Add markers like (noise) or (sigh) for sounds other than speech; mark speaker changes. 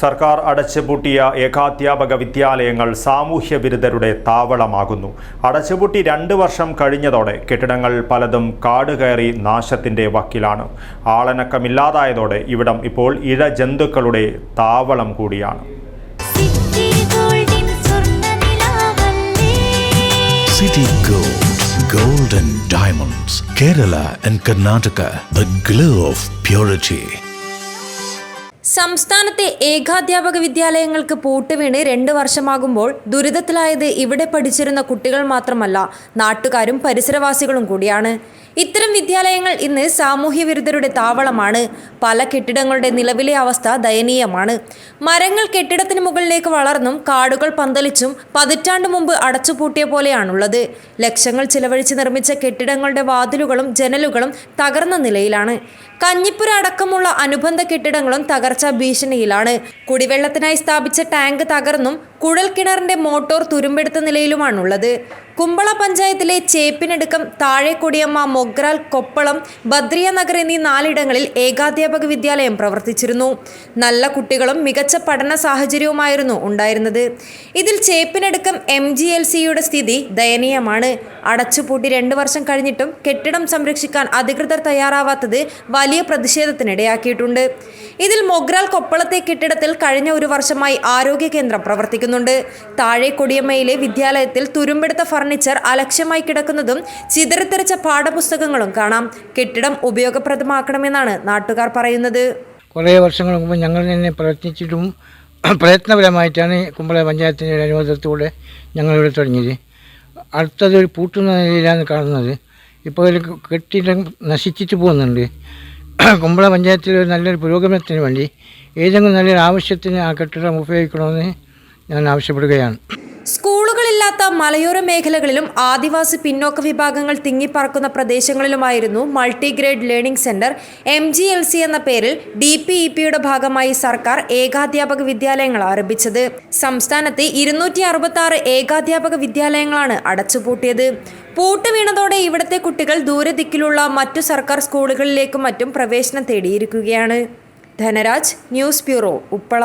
Speaker 1: സർക്കാർ അടച്ചുപൂട്ടിയ ഏകാധ്യാപക വിദ്യാലയങ്ങൾ സാമൂഹ്യ വിരുദ്ധരുടെ താവളമാകുന്നു. അടച്ചുപൂട്ടി രണ്ട് വർഷം കഴിഞ്ഞതോടെ കെട്ടിടങ്ങൾ പലതും കാടുകയറി നാശത്തിന്റെ വക്കിലാണ്. ആളനക്കമില്ലാതായതോടെ ഇവിടം ഇപ്പോൾ ഇഴ ജന്തുക്കളുടെ താവളം കൂടിയാണ്.
Speaker 2: City Gold, Gold and Diamonds, Kerala and Karnataka, the glow of purity.
Speaker 3: സംസ്ഥാനത്തെ ഏകാധ്യാപക വിദ്യാലയങ്ങൾക്ക് പൂട്ടുവീണ് രണ്ട് വർഷമാകുമ്പോൾ ദുരിതത്തിലായത് ഇവിടെ പഠിച്ചിരുന്ന കുട്ടികൾ മാത്രമല്ല നാട്ടുകാരും പരിസരവാസികളും കൂടിയാണ്. ഇത്തരം വിദ്യാലയങ്ങൾ ഇന്ന് സാമൂഹ്യ വിരുദ്ധരുടെ താവളമാണ്. പല കെട്ടിടങ്ങളുടെ നിലവിലെ അവസ്ഥ ദയനീയമാണ്. മരങ്ങൾ കെട്ടിടത്തിന് മുകളിലേക്ക് വളർന്നും കാടുകൾ പന്തലിച്ചും പതിറ്റാണ്ട് മുമ്പ് അടച്ചുപൂട്ടിയ പോലെയാണുള്ളത്. ലക്ഷങ്ങൾ ചിലവഴിച്ച് നിർമ്മിച്ച കെട്ടിടങ്ങളുടെ വാതിലുകളും ജനലുകളും തകർന്ന നിലയിലാണ്. കഞ്ഞിപ്പുര അടക്കമുള്ള അനുബന്ധ കെട്ടിടങ്ങളും തകർച്ചാ ഭീഷണിയിലാണ്. കുടിവെള്ളത്തിനായി സ്ഥാപിച്ച ടാങ്ക് തകർന്നും കുഴൽ കിണറിന്റെ മോട്ടോർ തുരുമ്പെടുത്ത നിലയിലുമാണുള്ളത്. കുമ്പള പഞ്ചായത്തിലെ ചേപ്പിനടുക്കം താഴെക്കൊടിയമ്മ മൊഗ്രാൽ കൊപ്പളം ബദ്രിയ നഗർ എന്നീ നാലിടങ്ങളിൽ ഏകാധ്യാപക വിദ്യാലയം പ്രവർത്തിച്ചിരുന്നു. നല്ല കുട്ടികളും മികച്ച പഠന സാഹചര്യവുമായിരുന്നു ഉണ്ടായിരുന്നത്. ഇതിൽ ചേപ്പിനടുക്കം എം ജി എൽ സിയുടെ സ്ഥിതി ദയനീയമാണ്. അടച്ചുപൂട്ടി രണ്ട് വർഷം കഴിഞ്ഞിട്ടും കെട്ടിടം സംരക്ഷിക്കാൻ അധികൃതർ തയ്യാറാവാത്തത് വലിയ പ്രതിഷേധത്തിനിടയാക്കിയിട്ടുണ്ട്. ഇതിൽ മൊഗ്രാൽ കൊപ്പളത്തെ കെട്ടിടത്തിൽ കഴിഞ്ഞ ഒരു വർഷമായി ആരോഗ്യ കേന്ദ്രം പ്രവർത്തിക്കുന്നുണ്ട് താഴെ കൊടിയമ്മയിലെ വിദ്യാലയത്തിൽ തുരുമ്പെടുത്ത ഫർണിച്ചർ അലക്ഷ്യമായി കിടക്കുന്നതും ചിതറിത്തെറിച്ച പാഠപുസ്തകങ്ങളും കാണാം. കെട്ടിടം ഉപയോഗപ്രദമാക്കണമെന്നാണ് നാട്ടുകാർ പറയുന്നത്.
Speaker 4: കുറേ വർഷങ്ങൾ മുമ്പ് ഞങ്ങൾ തന്നെ പ്രയത്നിച്ചിട്ടും (clears throat) പ്രയത്നപരമായിട്ടാണ് കുമ്പള പഞ്ചായത്തിന്റെ അനുവാദത്തോടെ ഞങ്ങളിവിടെ തുടങ്ങിയത്. അടുത്തത് ഒരു പൂട്ടുന്ന നിലയിലാണ് കാണുന്നത്. ഇപ്പോൾ ഒരു കെട്ടിടം നശിച്ചിട്ട് പോകുന്നുണ്ട്. (clears throat) കുമ്പള പഞ്ചായത്തിൽ നല്ലൊരു പുരോഗമനത്തിന് വേണ്ടി ഏതെങ്കിലും നല്ലൊരു ആവശ്യത്തിന് ആ കെട്ടിടം ഉപയോഗിക്കണമെന്ന് ഞാൻ ആവശ്യപ്പെടുകയാണ്.
Speaker 3: സ്കൂളുകളില്ലാത്ത മലയോര മേഖലകളിലും ആദിവാസി പിന്നോക്ക വിഭാഗങ്ങൾ തിങ്ങിപ്പറക്കുന്ന പ്രദേശങ്ങളിലുമായിരുന്നു multigrade learning centre M G L C എന്ന പേരിൽ ഡി പി ഇ പിയുടെ ഭാഗമായി സർക്കാർ ഏകാധ്യാപക വിദ്യാലയങ്ങൾ ആരംഭിച്ചത്. സംസ്ഥാനത്തെ ഇരുന്നൂറ്റി അറുപത്തി ആറ് ഏകാധ്യാപക വിദ്യാലയങ്ങളാണ് അടച്ചുപൂട്ടിയത്. പൂട്ട് വീണതോടെ ഇവിടുത്തെ കുട്ടികൾ ദൂരദിക്കിലുള്ള മറ്റു സർക്കാർ സ്കൂളുകളിലേക്കും മറ്റും പ്രവേശനം തേടിയിരിക്കുകയാണ്. Dhanraj news bureau Uppala.